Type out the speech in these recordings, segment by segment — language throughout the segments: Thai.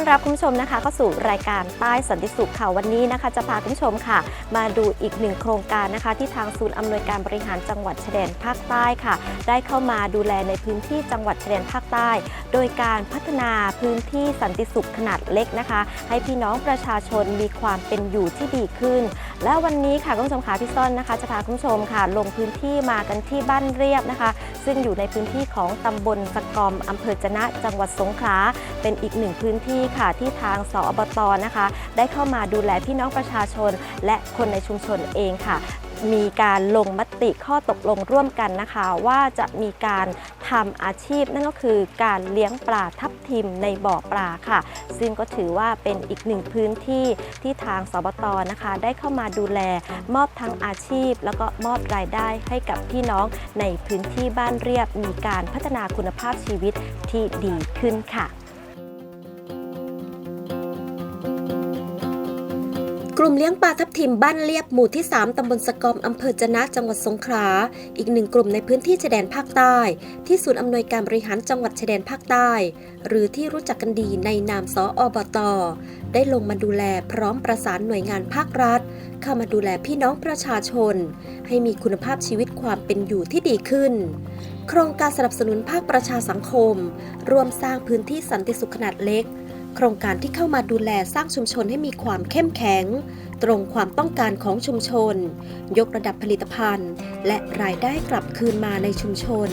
อนรับคุณผู้ชมนะคะเข้าสู่รายการใต้สันติสุขค่ะวันนี้นะคะ จะพาคุณผู้ชมค่ะ มาดูอีกหนึ่งโครงการนะคะ ที่ทางศูนย์อำนวยการบริหารจังหวัดชายแดนภาคใต้ค่ะ ได้เข้ามาดูแลในพื้นที่จังหวัดชายแดนภาคใต้ โดยการพัฒนาพื้นที่สันติสุขขนาดเล็กนะคะ ให้พี่น้องประชาชนมีความเป็นอยู่ที่ดีขึ้น และวันนี้ค่ะคุณผู้ชมขาพี่ซ่อนนะคะ จะพาคุณผู้ชมค่ะ ลงพื้นที่มากันที่บ้านเรียบนะคะ ซึ่งอยู่ในพื้นที่ของตำบลสะกอมอำเภอจะนะจังหวัดสงขลาเป็นอีกหนึ่งพื้นที่ค่ะที่ทางสอบตนะคะ ได้เข้ามาดูแลพี่น้องประชาชน และคนในชุมชนเองค่ะ มีการลงมติข้อตกลงร่วมกันนะคะ ว่าจะมีการทำอาชีพนั่นก็คือการเลี้ยงปลาทับทิมในบ่อปลาค่ะ ซึ่งก็ถือว่าเป็นอีกหนึ่งพื้นที่ที่ทางสบตนะคะ ได้เข้ามาดูแลมอบทั้งอาชีพ แล้วก็มอบรายได้ให้กับพี่น้องในพื้นที่บ้านเรียบมีการพัฒนาคุณภาพชีวิตที่ดีขึ้นค่ะ กลุ่มเลี้ยงปลาทับทิมบ้านเลียบหมู่ที่ 3 ตำบลสะกอม อำเภอจะนะจังหวัดสงขลา อีกหนึ่งกลุ่มในพื้นที่ชายแดนภาคใต้ ที่ศูนย์อำนวยการบริหารจังหวัดชายแดนภาคใต้ หรือที่รู้จักกันดีในนามสออบต ได้ลงมาดูแลพร้อมประสานหน่วยงานภาครัฐ เข้ามาดูแลพี่น้องประชาชน ให้มีคุณภาพชีวิตความเป็นอยู่ที่ดีขึ้น โครงการสนับสนุนภาคประชาสังคม ร่วมสร้างพื้นที่สันติสุขขนาดเล็ก โครงการที่เข้ามาดูแลสร้างชุมชนให้มีความเข้มแข็ง ตรงความต้องการของชุมชน ยกระดับผลิตภัณฑ์ และรายได้กลับคืนมาในชุมชน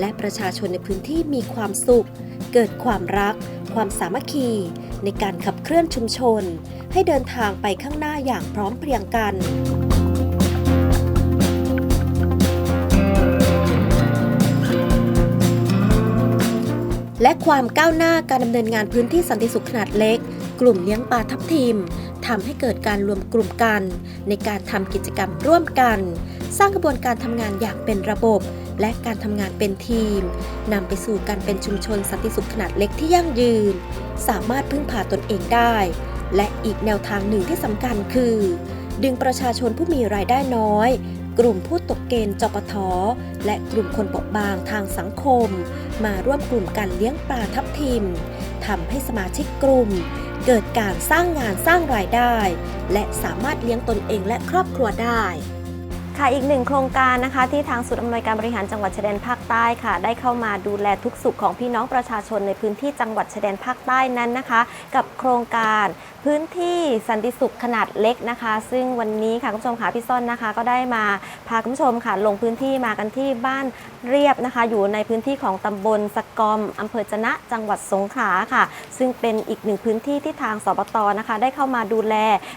และประชาชนในพื้นที่มีความสุข เกิดความรัก ความสามัคคี ในการขับเคลื่อนชุมชน ให้เดินทางไปข้างหน้าอย่างพร้อมเพรียงกัน และความก้าวหน้าการดำเนินงานพื้นที่สันติสุขขนาดเล็ก กลุ่มเลี้ยงปลาทับทิมทำให้เกิดการรวมกลุ่มกัน ในการทำกิจกรรมร่วมกัน สร้างกระบวนการทำงานอย่างเป็นระบบ และการทำงานเป็นทีมนำไปสู่การเป็นชุมชนสันติสุขขนาดเล็กที่ยั่งยืน สามารถพึ่งพาตนเองได้ และอีกแนวทางหนึ่งที่สำคัญคือ ดึงประชาชนผู้มีรายได้น้อย กลุ่มผู้ตกเกณฑ์จปทและกลุ่มคนเปราะบางทางสังคม มาร่วมกลุ่มกันเลี้ยงปลาทับทิมทำให้สมาชิกกลุ่ม เกิดการสร้างงานสร้างรายได้ และสามารถเลี้ยงตนเองและครอบครัวได้ค่ะอีกหนึ่งโครงการนะคะ ที่ทางศูนย์อำนวยการบริหารจังหวัดชายแดนภาคใต้ค่ะ ได้เข้ามาดูแลทุกสุขของพี่น้องประชาชนในพื้นที่จังหวัดชายแดนภาคใต้นั้นนะคะ กับโครงการ พื้นที่สันติสุขขนาดเล็กนะคะ ซึ่งวันนี้ค่ะคุณผู้ชมค่ะพี่ส้นนะคะ ก็ได้มาพาคุณผู้ชมค่ะลงพื้นที่มากันที่บ้านเรียบนะคะ อยู่ในพื้นที่ของตำบลสะกอมอำเภอจะนะจังหวัดสงขลาค่ะ ซึ่งเป็นอีกหนึ่งพื้นที่ที่ทางสบตนะคะ ได้เข้ามาดูแล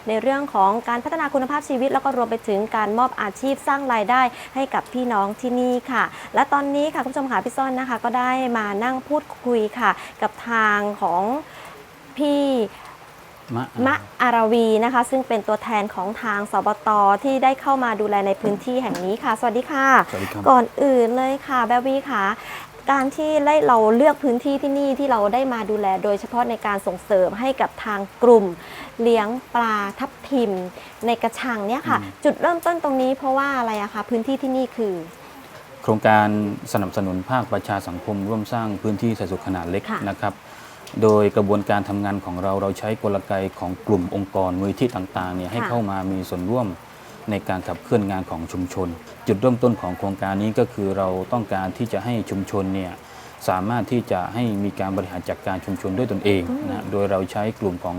ในเรื่องของการพัฒนาคุณภาพชีวิต แล้วก็รวมไปถึงการมอบอาชีพสร้างรายได้ให้กับพี่น้องที่นี่ค่ะ และตอนนี้ค่ะคุณผู้ชมค่ะพี่ซ่อนนะคะ ก็ได้มานั่งพูดคุยค่ะ กับทางของพี่ มะมะอารวีนะคะ ซึ่งเป็นตัวแทนของทางสบตที่ได้เข้ามาดูแลในพื้นที่แห่งนี้ค่ะ สวัสดีค่ะ สวัสดีครับ ก่อนอื่นเลยค่ะ แบวีค่ะ การที่ได้เราเลือกพื้นที่ที่นี่ที่เราได้มาดูแล โดยเฉพาะในการส่งเสริมให้กับทางกลุ่ม เลี้ยงปลาทับทิม ในกระชังเนี่ยค่ะอืมจุดเริ่มต้นตรงนี้เพราะว่าอะไรอะคะพื้นที่ที่นี่คือครงการสนับสนุนภาคประชาสังคมร่วมสร้างพื้นที่เศรษฐกิจขนาดเล็กค่ะ นะครับ โดยกระบวนการทำงานของเราเราใช้กลไกของกลุ่มองค์กรมูลที่ต่างๆเนี่ยให้เข้ามามีส่วนร่วมในการขับเคลื่อนงานของชุมชน จุดเริ่มต้นของโครงการนี้ก็คือเราต้องการที่จะให้ชุมชนเนี่ยสามารถที่จะให้มีการบริหารจัดการชุมชนด้วยตนเองนะโดยเราใช้กลุ่มของ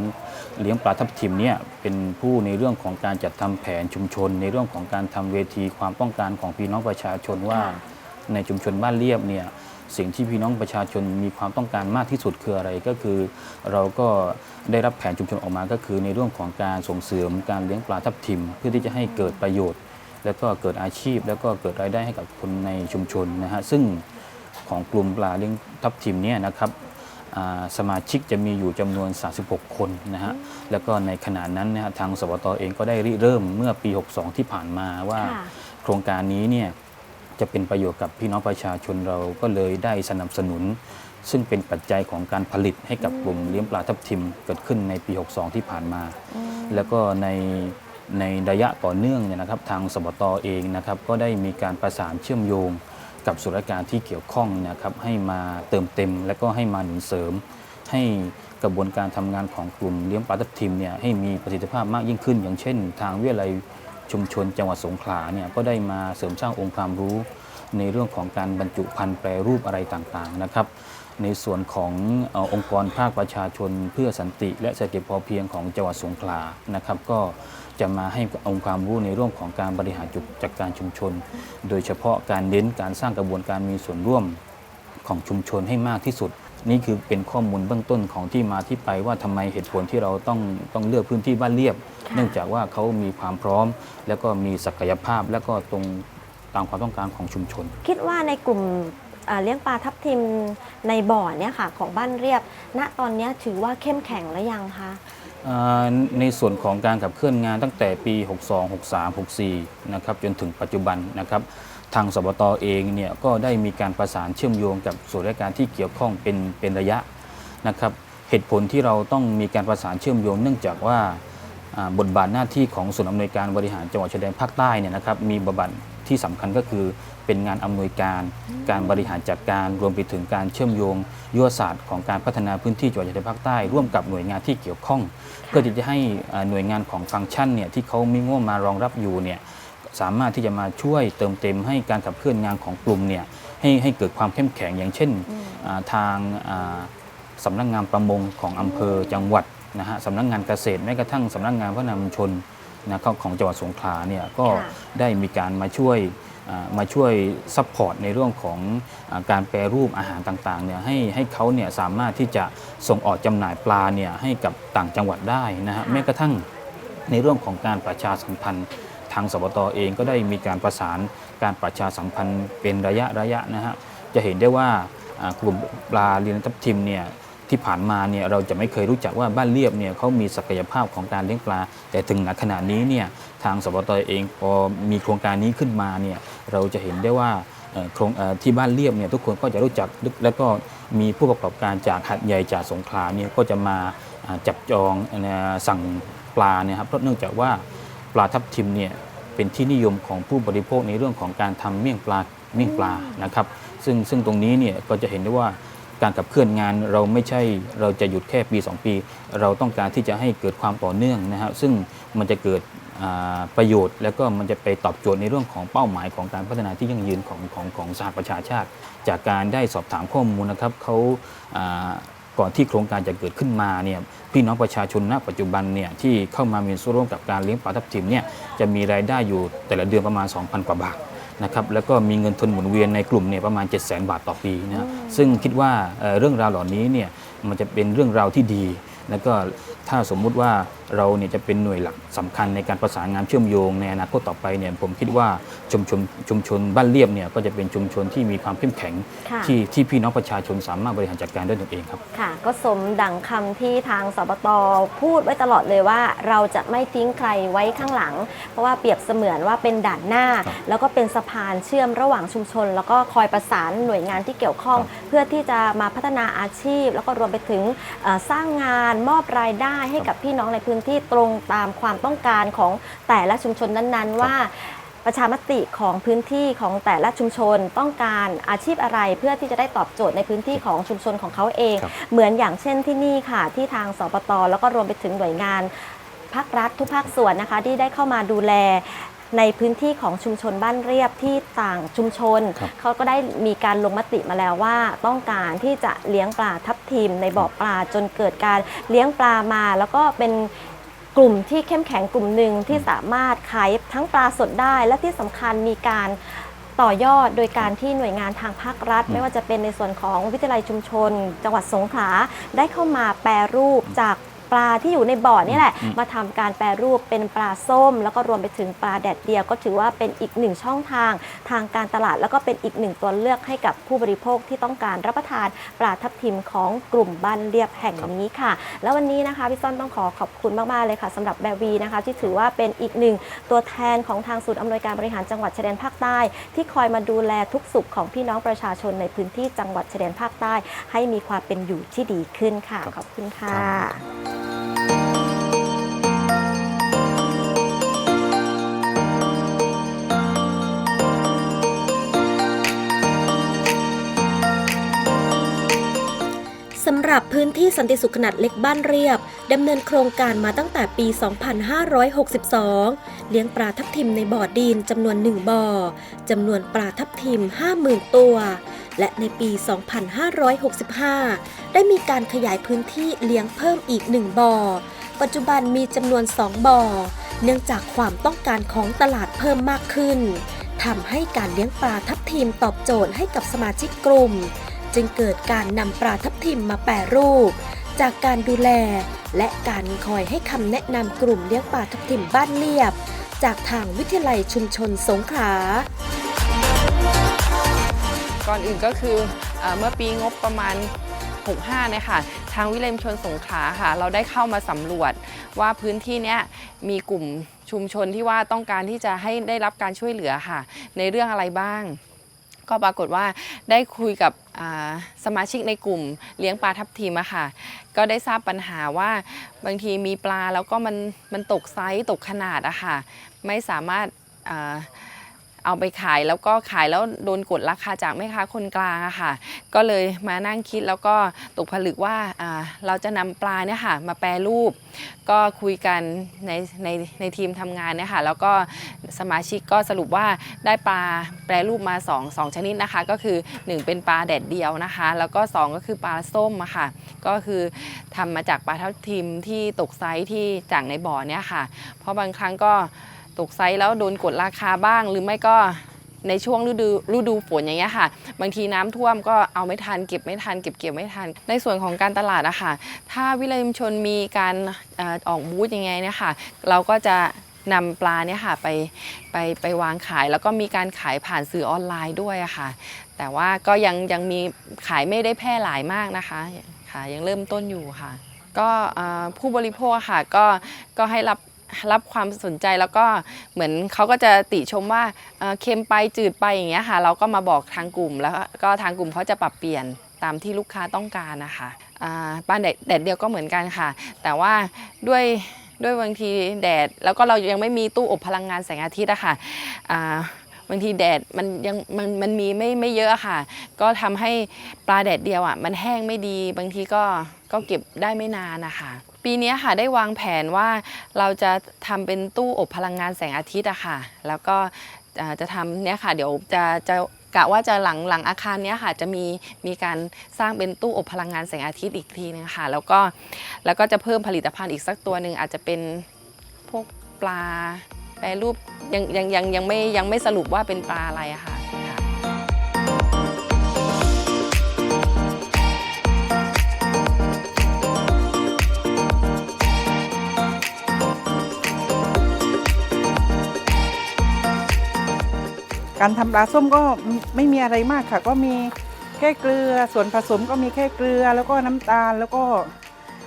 เลี้ยงปลาทับทิมเนี่ยเป็นผู้ในเรื่องของการจัดทำแผนชุมชน ในเรื่องของการทำเวทีความต้องการของพี่น้องประชาชนว่าค่ะในชุมชนบ้านเรียบเนี่ย สิ่งที่พี่น้องประชาชนมีความต้องการมากที่สุดคืออะไรก็คือ เราก็ได้รับแผนชุมชนออกมาก็คือ ในเรื่องของการส่งเสริมการเลี้ยงปลาทับทิม เพื่อที่จะให้เกิดประโยชน์ แล้วก็เกิดอาชีพ แล้วก็เกิดรายได้ให้กับคนในชุมชนนะฮะซึ่งของกลุ่มปลาเลี้ยงทับทิมเนี่ยนะครับอ่าสมาชิกจะมีอยู่จำนวน 36 คนนะฮะ แล้วก็ในขณะนั้นนะฮะทางสวตเองก็ได้ริเริ่มเมื่อปี 62 ที่ผ่านมาว่าค่ะโครงการนี้เนี่ย จะเป็นประโยชน์กับพี่น้องประชาชนเราก็เลยได้สนับสนุน ซึ่งเป็นปัจจัยของการผลิตให้กับกลุ่มเลี้ยงปลาทับทิมเกิดขึ้นในปี 62 ที่ผ่านมา แล้วก็ในในระยะต่อเนื่องเนี่ยนะครับทางสบตเองนะครับก็ได้มีการประสานเชื่อมโยงกับส่วนราชการที่เกี่ยวข้องนะครับให้มาเติมเต็ม และก็ให้มาหนุนเสริม ให้กระบวนการทำงานของกลุ่มเลี้ยงปลาทับทิมเนี่ยให้มีประสิทธิภาพมากยิ่งขึ้น อย่างเช่น ทางวิทยาลัย ชุมชนจังหวัดสงขลาเนี่ยก็ได้มาเสริมสร้างองค์ความรู้ในเรื่องของการบรรจุพันธุ์แปรรูปอะไรต่างๆนะครับ ในส่วนของออองค์กรภาคประชาชนเพื่อสันติและเศรษฐกิจพอเพียงของจังหวัดสงขลานะครับ ก็จะมาให้องค์ความรู้ในเรื่องของการบริหารจุดจัดการชุมชน โดยเฉพาะการเน้นการสร้างกระบวนการมีส่วนร่วมของชุมชนให้มากที่สุด นี่คือเป็นข้อมูลเบื้องต้นของที่มาที่ไปว่าทำไมเหตุผลที่เราต้องต้องเลือกพื้นที่บ้านเรียบค่ะเนื่องจากว่าเขามีความพร้อม แล้วก็มีศักยภาพและก็ตรงตามความต้องการของชุมชน คิดว่าในกลุ่มเอ่อเลี้ยงปลาทับทิมในบ่อเนี่ยค่ะของบ้านเรียบ ณตอนเนี้ยถือว่าเข้มแข็งแล้วยังคะอ่าในส่วนของการขับเคลื่อนงานตั้งแต่ปี 62 63 64 นะครับจนถึงปัจจุบันนะครับ ทางสบตเองเนี่ยก็ได้มีการประสานเชื่อมโยงกับส่วนราชการที่เกี่ยวข้องเป็นเป็นระยะนะครับ เหตุผลที่เราต้องมีการประสานเชื่อมโยง เนื่องจากว่าบทบาทหน้าที่ของศูนอำนวยการบริหารจังหวัดชายแดนภาคใต้เนี่ยนะครับมีบทบาทที่สำคัญก็คือเป็นงานอำนวยการ การบริหารจัดการรวมไปถึงการเชื่อมโยงยุทธศาสตร์ของการพัฒนาพื้นที่จังหวัดชายแดนภาคใต้ ร่วมกับหน่วยงานที่เกี่ยวข้อง เพื่อที่จะให้หน่วยงานของฟังก์ชันเนี่ยที่เขามีงบมารองรับอยู่เนี่ย สามารถที่จะมาช่วยเติมเต็มให้การขับเคลื่อนงานของกลุ่มเนี่ยให้ให้เกิดความเข้มแข็งอย่างเช่นอ่าทางอ่าสำนักงานประมงของอำเภอจังหวัดนะฮะสำนักงานเกษตรแม้กระทั่งสำนักงานพัฒนาชุมชนนะครับของจังหวัดสงขลาเนี่ยก็ค่ะได้มีการมาช่วยอ่ามาช่วยซัพพอร์ตในเรื่องของอาการแปรรูปอาหารต่างๆเนี่ยให้ให้เขาเนี่ยสามารถที่จะส่งออกจำหน่ายปลาเนี่ยให้กับต่างจังหวัดได้นะฮะค่ะแม้กระทั่งในเรื่องของการประชาสัมพันธ์ทางสบตเองก็ได้มีการประสานการประชาสัมพันธ์เป็นระยะระยะนะฮะจะเห็นได้ว่ากลุ่มปลาเลี้ยงทับทิมเนี่ยที่ผ่านมาเนี่ยเราจะไม่เคยรู้จักว่าบ้านเรียบเนี่ยเขามีศักยภาพของการเลี้ยงปลา แต่ถึงณขณะนี้เนี่ยทางสบตเองพอมีโครงการนี้ขึ้นมาเนี่ยเราจะเห็นได้ว่าโครงที่บ้านเรียบเนี่ยทุกคนก็จะรู้จักแล้วก็มีผู้ประกอบการจากหัดใหญ่จากสงขลาเนี่ยก็จะมาจับจองสั่งปลาเนี่ยครับเพราะเนื่องจากว่าปลาทับทิมเนี่ย เป็นที่นิยมของผู้บริโภคในเรื่องของการทำเมี่ยงปลาเมี่ยงปลานะครับ ซึ่งซึ่งตรงนี้เนี่ยก็จะเห็นได้ว่าการขับเคลื่อนงานเราไม่ใช่เราจะหยุดแค่ปี 2 ปี เราต้องการที่จะให้เกิดความต่อเนื่องนะฮะซึ่งมันจะเกิดอ่าประโยชน์ แล้วก็มันจะไปตอบโจทย์ในเรื่องของเป้าหมายของการพัฒนาที่ยั่งยืนของของของสหประชาชาติ จากการได้สอบถามข้อมูลนะครับเขาอ่า ก่อนที่โครงการจะเกิดขึ้นมาเนี่ยพี่น้องประชาชนณปัจจุบันเนี่ยที่เข้ามามีส่วนร่วมกับการเลี้ยงปลาทับทิมเนี่ยจะมีรายได้อยู่แต่ละเดือนประมาณ 2,000 กว่าบาทนะครับแล้วก็มีเงินทุนหมุนเวียนในกลุ่มเนี่ยประมาณ 7 0 0 0 0 0บาทต่อปีนะฮะซึ่งคิดว่าเอ่อเรื่องราวเหล่านี้เนี่ยมันจะเป็นเรื่องราวที่ดี แล้วก็ถ้าสมมุติว่า เราเนี่ยจะเป็นหน่วยหลักสำคัญในการประสานงานเชื่อมโยงในอนาคตต่อไปเนี่ยผมคิดว่าชุมชนชุมชนบ้านเรียบเนี่ยก็จะเป็นชุมชนที่มีความเข้มแข็งค่ะที่ที่พี่น้องประชาชนสามารถบริหารจัดการด้วยตนเองครับค่ะ ก็สมดังคำที่ทางสบตพูดไว้ตลอดเลยว่าเราจะไม่ทิ้งใครไว้ข้างหลัง เพราะว่าเปรียบเสมือนว่าเป็นด่านหน้าครับแล้วก็เป็นสะพานเชื่อมระหว่างชุมชน แล้วก็คอยประสานหน่วยงานที่เกี่ยวข้องครับเพื่อที่จะมาพัฒนาอาชีพ แล้วก็รวมไปถึงเอ่อสร้างงานมอบรายได้ให้กับพี่น้องในพื้นที่ตรงตามความต้องการของแต่ละชุมชนนั้นๆ ว่าไปประชามติของพื้นที่ของแต่ละชุมชนต้องการอาชีพอะไรเพื่อที่จะได้ตอบโจทย์ในพื้นที่ของชุมชนของเขาเองครับเหมือนอย่างเช่นที่นี่ค่ะ ที่ทางสปตแล้วก็รวมไปถึงหน่วยงานภาครัฐทุกภาคส่วนนะคะที่ได้เข้ามาดูแลในพื้นที่ของชุมชนบ้านเรียบที่ต่างชุมชนครับเขาก็ได้มีการลงมติมาแล้วว่า ต้องการที่จะเลี้ยงปลาทับทิมในบ่อปลาจนเกิดการเลี้ยงปลามา แล้วก็เป็น กลุ่มที่เข้มแข็งกลุ่มหนึ่งที่สามารถขายทั้งปลาสดได้ และที่สำคัญมีการต่อยอดโดยการที่หน่วยงานทางภาครัฐ ไม่ว่าจะเป็นในส่วนของวิทยาลัยชุมชน จังหวัดสงขลาได้เข้ามาแปรรูปจาก ปลาที่อยู่ในบ่อนี่แหละอืมมาทำการแปรรูปเป็นปลาส้ม แล้วก็รวมไปถึงปลาแดดเดียว ก็ถือว่าเป็นอีกหนึ่งช่องทางทางการตลาด แล้วก็เป็นอีกหนึ่งตัวเลือกให้กับผู้บริโภคที่ต้องการรับประทานปลาทับทิมของกลุ่มบ้านเรียบแห่งนี้ค่ะ แล้ววันนี้นะคะพี่ส้นต้องขอขอบคุณมากๆเลยค่ะสำหรับแบวีนะคะที่ถือว่าเป็นอีกหนึ่งตัวแทนของทางศูนย์อำนวยการบริหารจังหวัดชายแดนภาคใต้ ที่คอยมาดูแลทุกสุขของพี่น้องประชาชนในพื้นที่จังหวัดชายแดนภาคใต้ ให้มีความเป็นอยู่ที่ดีขึ้นค่ะ ขอบคุณค่ะ หรับพื้นที่สันติสุขขนาดเล็กบ้านเรียบดำเนินโครงการมาตั้งแต่ปี 2562 เลี้ยงปลาทับทิมในบ่อดินจำนวน 1 บ่อจำนวนปลาทับทิม 50,000 ตัว และในปี 2565 ได้มีการขยายพื้นที่เลี้ยงเพิ่มอีก 1 บ่อ ปัจจุบันมีจำนวน 2 บ่อ เนื่องจากความต้องการของตลาดเพิ่มมากขึ้นทำให้การเลี้ยงปลาทับทิมตอบโจทย์ให้กับสมาชิกกลุ่ม จึงเกิดการนำปลาทับทิมมาแปรรูป จากการดูแล และการคอยให้คำแนะนำกลุ่มเลี้ยงปลาทับทิมบ้านเรียบ จากทางวิทยาลัยชุมชนสงขลาก่อนอื่นก็คือเอเมื่อปีงบประมาณ 65นี่ยค่ะทางวิเลมชนสงขลาค่ะ เราได้เข้ามาสำรวจว่าพื้นที่เนี้ยมีกลุ่มชุมชนที่ว่าต้องการที่จะให้ได้รับการช่วยเหลือค่ะ ในเรื่องอะไรบ้าง ก็ปรากฏว่าได้คุยกับสมาชิกในกลุ่มเลี้ยงปลาทับทิมอะค่ะ ก็ได้ทราบปัญหาว่าบางทีมีปลาแล้วก็มันมันตกไซส์ตกขนาดอะค่ะ ไม่สามารถ เอาไปขายแล้วก็ขายแล้วโดนกดราคาจากแม่ค้าคนกลางอะค่ะ ก็เลยมานั่งคิดแล้วก็ตกผลึกว่าาเราจะนำปลาเนี่ยค่ะมาแปรรูป ก็คุยกันในในในทีมทำงานเนี่ยค่ะแล้วก็สมาชิกก็สรุปว่าได้ปลาแปรรูปมา2องสองชนิดนะคะ ก็คือ 1 เป็นปลาแดดเดียวนะคะ แล้วก็ 2 ก็คือปลาส้มอะค่ะ ก็คือทำมาจากปลาทับทิมที่ตกไซส์ที่จากในบ่อเนี่ยค่ะ เพราะบางครั้งก็ ตกไซส์แล้วโดนกดราคาบ้าง หรือไม่ก็ในช่วงฤดูฤดูฝนอย่างเงี้ยค่ะ บางทีน้ำท่วมก็เอาไม่ทันเก็บไม่ทันเก็บเกี่ยวไม่ทัน ในส่วนของการตลาดอะค่ะ ถ้าวิเลยมชนมีการออกบูธยังไงเนี่ยค่ะ เราก็จะนำปลาเนี่ยค่ะไปไปไปวางขาย แล้วก็มีการขายผ่านสื่อออนไลน์ด้วยอะค่ะ แต่ว่าก็ยังยังมีขายไม่ได้แพร่หลายมากนะคะค่ะยังเริ่มต้นอยู่ค่ะ ก็ผู้บริโภคค่ะก็ก็ให้รับ รับความสนใจแล้วก็เหมือนเขาก็จะติชมว่าเเค็มไปจืดไปอย่างเงี้ยค่ะ เราก็มาบอกทางกลุ่มแล้วก็ทางกลุ่มเขาจะปรับเปลี่ยนตามที่ลูกค้าต้องการนะคะอ่าปลาแดดแดดเดียวก็เหมือนกันค่ะ แต่ว่าด้วยด้วยบางทีแดด แล้วก็เรายังไม่มีตู้อบพลังงานแสงอาทิตย์อะค่ะอ่า บางทีแดดมันยังมันมันมีไม่ไม่เยอะค่ะ ก็ทำให้ปลาแดดเดียวอะมันแห้งไม่ดี บางทีก็ก็เก็บได้ไม่นานนะคะปีนี้ค่ะได้วางแผนว่าเราจะทำเป็นตู้อบพลังงานแสงอาทิตย์อะค่ะ แล้วก็จะทำเนี่ยค่ะ เดี๋ยวจะจะกะว่าจะหลังหลังอาคารเนี้ยค่ะจะมีมีการสร้างเป็นตู้อบพลังงานแสงอาทิตย์อีกทีนึงค่ะ แล้วก็แล้วก็จะเพิ่มผลิตภัณฑ์อีกสักตัวหนึ่งอาจจะเป็นพวกปลา แปรรูปยังยังยังยังไม่ยังไม่สรุปว่าเป็นปลาอะไรอะค่ะการทำปลาส้มก็ไม่มีอะไรมากค่ะ ก็มีแค่เกลือส่วนผสมก็มีแค่เกลือแล้วก็น้ำตาลแล้วก็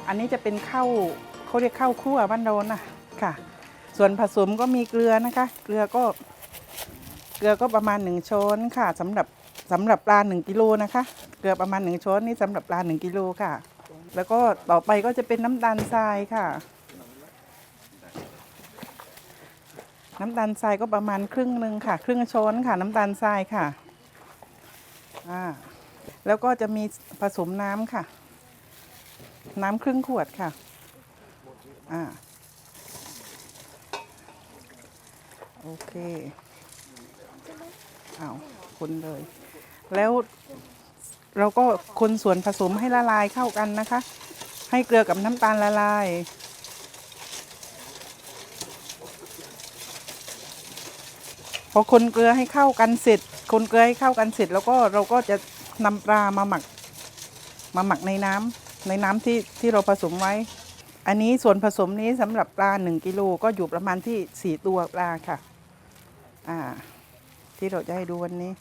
อันนี้จะเป็นข้าวเขาเรียกข้าวคั่วบ้านโดนนะค่ะ ส่วนผสมก็มีเกลือนะคะ เกลือก็ เกลือก็ประมาณหนึ่งช้อนค่ะสำหรับสำหรับปลาหนึ่งกิโลนะคะ เกลือประมาณหนึ่งช้อนนี่สำหรับปลาหนึ่งกิโลค่ะ แล้วก็ต่อไปก็จะเป็นน้ำตาลทรายค่ะ น้ำตาลทรายก็ประมาณครึ่งหนึ่งค่ะ ครึ่งช้อนค่ะ น้ำตาลทรายค่ะอ่าแล้วก็จะมีผสมน้ำค่ะ น้ำครึ่งขวดค่ะอ่า โอเคเอาคนเลย แล้วเราก็คนส่วนผสมให้ละลายเข้ากันนะคะ ให้เกลือกับน้ำตาลละลายพอคนเกลือให้เข้ากันเสร็จ คนเกลือให้เข้ากันเสร็จ แล้วก็เราก็จะนำปลามาหมัก มาหมักในน้ำในน้ำที่ที่เราผสมไว้ อันนี้ส่วนผสมนี้สำหรับปลาหนึ่งกิโลก็อยู่ประมาณที่สี่ตัวปลาค่ะ อ่า ที่เราจะให้ดูวันนี้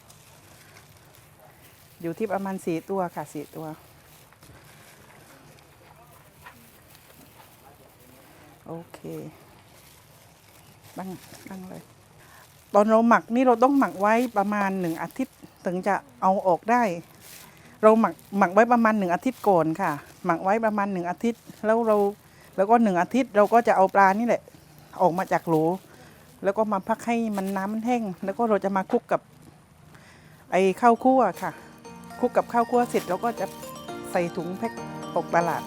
อยู่ที่ประมาณสี่ตัวค่ะสี่ตัว โอเคตั้งตั้งเลย ตอนเราหมักนี่เราต้องหมักไว้ประมาณหนึ่งอาทิตย์ถึงจะเอาออกได้ เราหมักหมักไว้ประมาณหนึ่งอาทิตย์ก่อนค่ะ หมักไว้ประมาณหนึ่งอาทิตย์ แล้วเราแล้วก็หนึ่งอาทิตย์เราก็จะเอาปลานี่แหละ ออกมาจากโหล แล้วก็มาพักให้มันน้ำมันแห้ง แล้วก็เราจะมาคลุกกับไอ้ข้าวคั่วค่ะคลุกกับข้าวคั่วเสร็จเราก็จะใส่ถุงแพ็คออกตลาด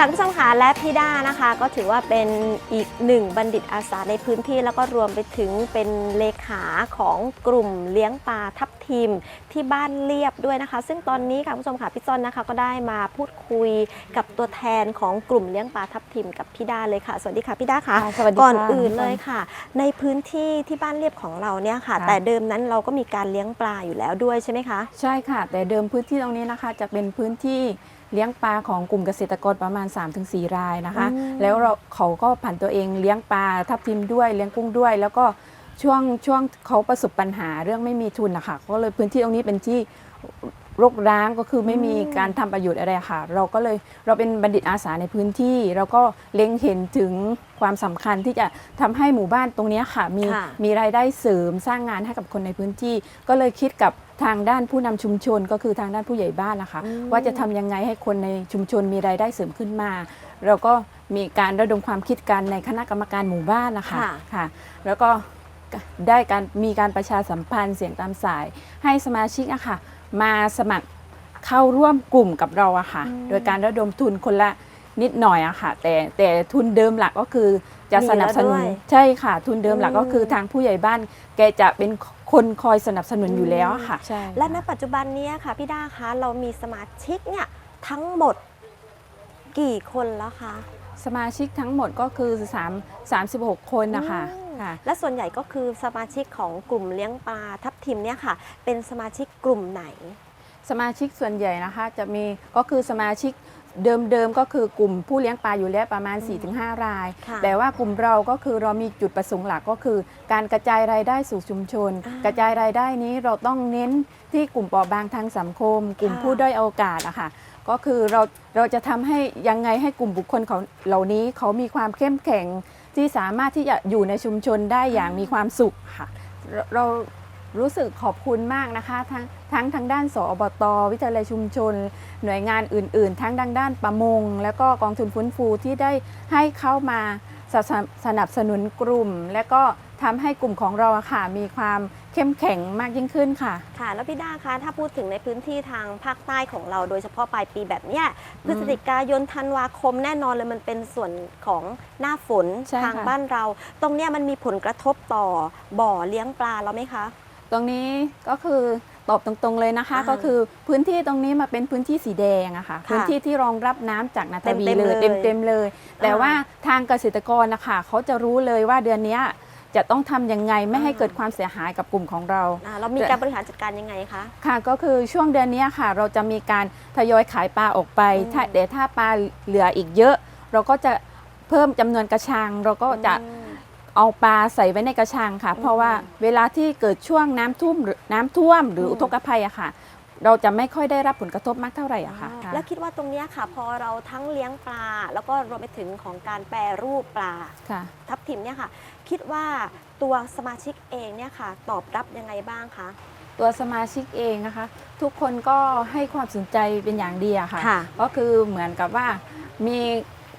ค่ะคุณผู้ชมคะและพี่ด้านะคะ ก็ถือว่าเป็นอีกหนึ่งบัณฑิตอาสาในพื้นที่ แล้วก็รวมไปถึงเป็นเลขาของกลุ่มเลี้ยงปลาทับทิมที่บ้านเรียบด้วยนะคะ ซึ่งตอนนี้ค่ะคุณผู้ชมค่ะพี่จอนนะคะก็ได้มาพูดคุยกับตัวแทนของกลุ่มเลี้ยงปลาทับทิมกับพี่ด้าเลยค่ะ สวัสดีค่ะพี่ด้าค่ะค่ะสวัสดีค่ะก่อนอื่นเลยค่ะ ในพื้นที่ที่บ้านเรียบของเราเนี่ยค่ะ ค่ะ แต่เดิมนั้นเราก็มีการเลี้ยงปลาอยู่แล้วด้วยใช่ไหมคะ ใช่ค่ะ แต่เดิมพื้นที่ตรงนี้นะคะ จะเป็นพื้นที่ เลี้ยงปลาของกลุ่มเกษตรกรประมาณ 3-4 รายนะคะ อืม แล้วเราเขาก็ผ่านตัวเองเลี้ยงปลาทับทิมด้วยเลี้ยงกุ้งด้วย แล้วก็ช่วงช่วงเขาประสบปัญหาเรื่องไม่มีทุนนะคะก็เลยพื้นที่ตรงนี้เป็นที่รกร้างก็คือไม่มีการทำประโยชน์อะไรค่ะ เราก็เลยเราเป็นบัณฑิตอาสาในพื้นที่ เราก็เล็งเห็นถึงความสำคัญที่จะทำให้หมู่บ้านตรงเนี้ยค่ะมี ค่ะ มีรายได้เสริมสร้างงานให้กับคนในพื้นที่ ก็เลยคิดกับ ทางด้านผู้นำชุมชนก็คือทางด้านผู้ใหญ่บ้านนะคะอืมว่าจะทำยังไงให้คนในชุมชนมีรายได้เสริมขึ้นมา เราก็มีการระดมความคิดกันในคณะกรรมการหมู่บ้านนะคะค่ะค่ะ แล้วก็ได้การมีการประชาสัมพันธ์เสียงตามสาย ให้สมาชิกอะค่ะ มาสมัครเข้าร่วมกลุ่มกับเราอะค่ะ โดยการระดมทุนคนละนิดหน่อยอะค่ะ แต่แต่ทุนเดิมหลักก็คือ จะสนับสนุมีนแล้วด้วยใช่ค่ะ ทุนเดิมหลักอืมก็คือทางผู้ใหญ่บ้าน แกจะเป็นคนคอยสนับสนุนอยู่แล้วอะค่ะใช่และณปัจจุบันเนี้ค่ะพี่ด้าคะเรามีสมาชิกเนี่ยทั้งหมดกี่คนแล้วคะสมาชิกทั้งหมดก็คือ3 36 คนนะคะอืมค่ะและส่วนใหญ่ก็คือสมาชิกของกลุ่มเลี้ยงปลาทับทิมเนี่ยค่ะ เป็นสมาชิกกลุ่มไหน สมาชิกส่วนใหญ่นะคะ จะมีก็คือสมาชิก เดิมๆก็คือกลุ่มผู้เลี้ยงปลาอยู่แล้วประมาณ 4-5 ราย ค่ะแต่ว่ากลุ่มเราก็คือเรามีจุดประสงค์หลักก็คือ การกระจายรายได้สู่ชุมชน อ่ากระจายรายได้นี้เราต้องเน้นที่กลุ่มเปราะบางทางสังคม กลุ่มค่ะ ผู้ด้อยโอกาสอะค่ะก็คือเราเราจะทำให้ยังไงให้กลุ่มบุคคลเขาเหล่านี้เขามีความเข้มแข็งที่สามารถที่จะอยู่ในชุมชนได้อย่างมีความสุขค่ะ เราเรา รู้สึกขอบคุณมากนะคะ ทั้งทั้งทางด้านสอบต วิทยาลัยชุมชน หน่วยงานอื่น ๆ ทั้งทางด้านประมง แล้วก็กองทุนฟื้นฟูที่ได้ให้เข้ามาสสสนับสนุนกลุ่ม และก็ทำให้กลุ่มของเราอะค่ะมีความเข้มแข็งมากยิ่งขึ้นค่ะ ค่ะแล้วพี่ด้าคะถ้าพูดถึงในพื้นที่ทางภาคใต้ของเราโดยเฉพาะปลายปีแบบเนี้ยพฤศจิกายนธันวาคมแน่นอนเลยมันเป็นส่วนของหน้าฝนใช่ค่ะทางบ้านเรา ตรงเนี้ยมันมีผลกระทบต่อบ่อเลี้ยงปลาเราไหมคะ ตรงนี้ก็คือตอบตรงๆเลยนะคะ อ่าก็คือพื้นที่ตรงนี้มาเป็นพื้นที่สีแดงอะค่ะค่ะพื้นที่ที่รองรับน้ำจากนาทวีเต็มๆเลยเลยเต็มๆเลย แต่อ่าว่าทางเกษตรกรนะคะเขาจะรู้เลยว่าเดือนเนี้ยจะต้องทำยังไงไม่ให้อ่า เกิดความเสียหายกับกลุ่มของเรา อ่าเรามีการบริหารจัดการยังไงคะ ค่ะก็คือช่วงเดือนเนี้ยค่ะ เราจะมีการทยอยขายปลาออกไปอืมถ้าแต่ถ้าปลาเหลืออีกเยอะ เราก็จะเพิ่มจำนวนกระชัง เราก็จะอืม เอาปลาใส่ไว้ในกระชังค่ะอืมเพราะว่าเวลาที่เกิดช่วงน้ำท่วมหรือน้ำท่วมหรืออมอุทกภัยอะค่ะ เราจะไม่ค่อยได้รับผลกระทบมากเท่าไหร่อะค่ะแล้วคิดว่าตรงเนี้ยค่ะ พอเราทั้งเลี้ยงปลา แล้วก็รวมไปถึงของการแปรรูปปลา ค่ะ ทับทิมเนี่ยค่ะ คิดว่าตัวสมาชิกเองเนี่ยค่ะ ตอบรับยังไงบ้างคะ ตัวสมาชิกเองนะคะ ทุกคนก็ให้ความสนใจเป็นอย่างดีอะค่ะค่ะก็คือเหมือนกับว่ามี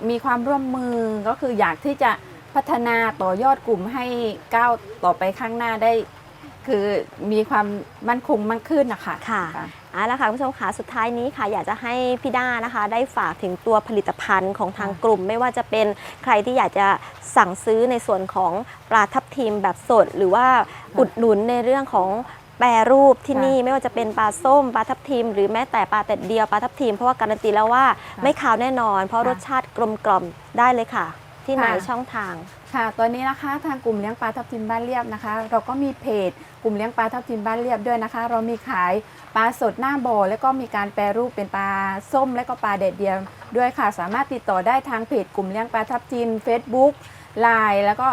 มีความร่วมมือก็คืออยากที่จะ พัฒนาต่อยอดกลุ่มให้ก้าวต่อไปข้างหน้าได้ คือมีความมั่นคงมากขึ้นนะคะค่ะเอาละค่ะคุณผู้ชมค่ะสุดท้ายนี้ค่ะ อยากจะให้พี่ด้านะคะ ได้ฝากถึงตัวผลิตภัณฑ์ของทางกลุ่ม ไม่ว่าจะเป็นใครที่อยากจะสั่งซื้อในส่วนของปลาทับทิมแบบสด หรือว่าอุดหนุนในเรื่องของแปรรูปที่ค่ะนี่ไม่ว่าจะเป็นปลาส้มปลาทับทิม หรือแม้แต่ปลาแต่เดียวปลาทับทิมเพราะว่าการันตีแล้วว่าไม่ขาวแน่นอน เพราะค่ะรสชาติกลมกล่อมได้เลยค่ะ ที่ไหนค่ะ ช่องทาง ค่ะตอนนี้นะคะทางกลุ่มเลี้ยงปลาทับทิมบ้านเรียบนะคะ เราก็มีเพจกลุ่มเลี้ยงปลาทับทิมบ้านเรียบด้วยนะคะ เรามีขายปลาสดหน้าบ่อแล้วก็มีการแปรรูปเป็นปลาส้มและก็ปลาเด็ดเดียวด้วยค่ะ สามารถติดต่อได้ทางเพจกลุ่มเลี้ยงปลาทับทิม Facebook Line แล้วก็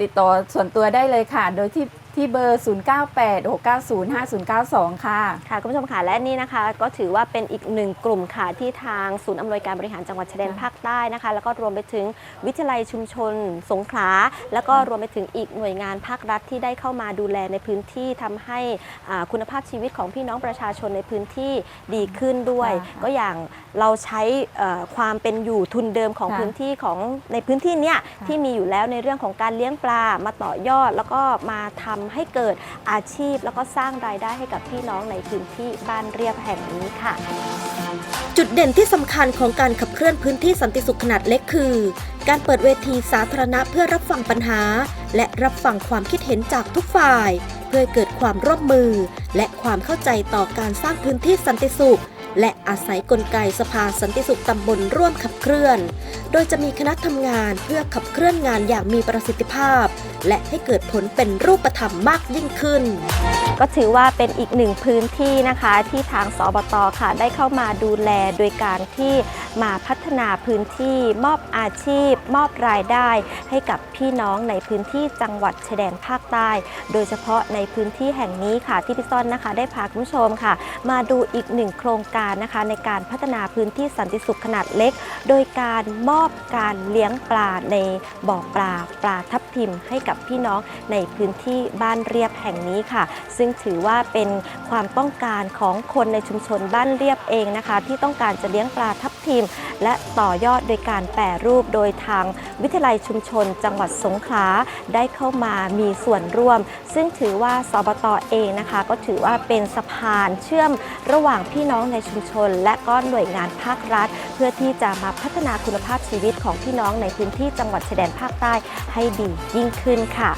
ติดต่อส่วนตัวได้เลยค่ะ โดยที่ ที่เบอร์ 0986905092 ค่ะ ค่ะคุณผู้ชมค่ะและนี่นะคะ ก็ถือว่าเป็นอีกหนึ่งกลุ่มค่ะที่ทางศูนย์อำนวยการบริหารจังหวัดชายแดนภาคใต้นะคะ แล้วก็รวมไปถึงวิทยาลัยชุมชน สงขลาแล้วก็รวมไปถึงอีกหน่วยงานภาครัฐที่ได้เข้ามาดูแลในพื้นที่ทำให้อ่าคุณภาพชีวิตของพี่น้องประชาชนในพื้นที่ดีขึ้นด้วย ค่ะก็อย่างเราใช้เอ่อความเป็นอยู่ทุนเดิมของค่ะพื้นที่ของในพื้นที่เนี้ยค่ะที่มีอยู่แล้วในเรื่องของการเลี้ยงปลามาต่อยอด แล้วก็มาทำให้เกิดอาชีพ แล้วก็สร้างรายได้ให้กับพี่น้องในพื้นที่บ้านเรียบแห่งนี้ค่ะ จุดเด่นที่สำคัญของการขับเคลื่อนพื้นที่สันติสุขขนาดเล็กคือ การเปิดเวทีสาธารณะเพื่อรับฟังปัญหา และรับฟังความคิดเห็นจากทุกฝ่าย เพื่อเกิดความร่วมมือ และความเข้าใจต่อการสร้างพื้นที่สันติสุข และอาศัยกลไกสภาสันติสุขตำบลร่วมขับเคลื่อน โดยจะมีคณะทำงานเพื่อขับเคลื่อนงานอย่างมีประสิทธิภาพ และให้เกิดผลเป็นรูปธรรมมากยิ่งขึ้น ก็ถือว่าเป็นอีกหนึ่งพื้นที่นะคะที่ทางสบตค่ะได้เข้ามาดูแลโดยการที่มาพัฒนาพื้นที่มอบอาชีพ มอบรายได้ ให้กับพี่น้องในพื้นที่จังหวัดชายแดนภาคใต้ โดยเฉพาะในพื้นที่แห่งนี้ค่ะที่พี่ต้นนะคะ ได้พาคุณผู้ชมค่ะ มาดูอีกหนึ่งโครงการนะคะในการพัฒนาพื้นที่สันติสุขขนาดเล็ก โดยการมอบการเลี้ยงปลาในบ่อปลาปลาทับทิมให้กับพี่น้องในพื้นที่บ้านเรียบแห่งนี้ค่ะ ซึ่งถือว่าเป็นความต้องการของคนในชุมชนบ้านเรียบเองนะคะ ที่ต้องการจะเลี้ยงปลาทับทิม และต่อยอดโดยการแปรรูปโดยทางวิทยาลัยชุมชน จังหวัดสงขลาได้เข้ามามีส่วนร่วม ซึ่งถือว่าสบตเองนะคะ ก็ถือว่าเป็นสะพานเชื่อมระหว่างพี่น้องในชมชน และก็หน่วยงานภาครัฐ เพื่อที่จะมาพัฒนาคุณภาพชีวิตของพี่น้องในพื้นที่จังหวัดชายแดนภาคใต้ให้ดียิ่งขึ้นค่ะ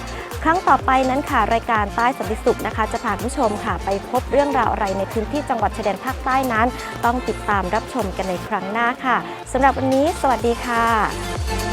ครั้งต่อไปนั้นค่ะ รายการใต้สันติสุขนะคะ จะพาผู้ชมค่ะ ไปพบเรื่องราวอะไรในพื้นที่จังหวัดชายแดนภาคใต้นั้น ต้องติดตามรับชมกันในครั้งหน้าค่ะสำหรับวันนี้ สวัสดีค่ะ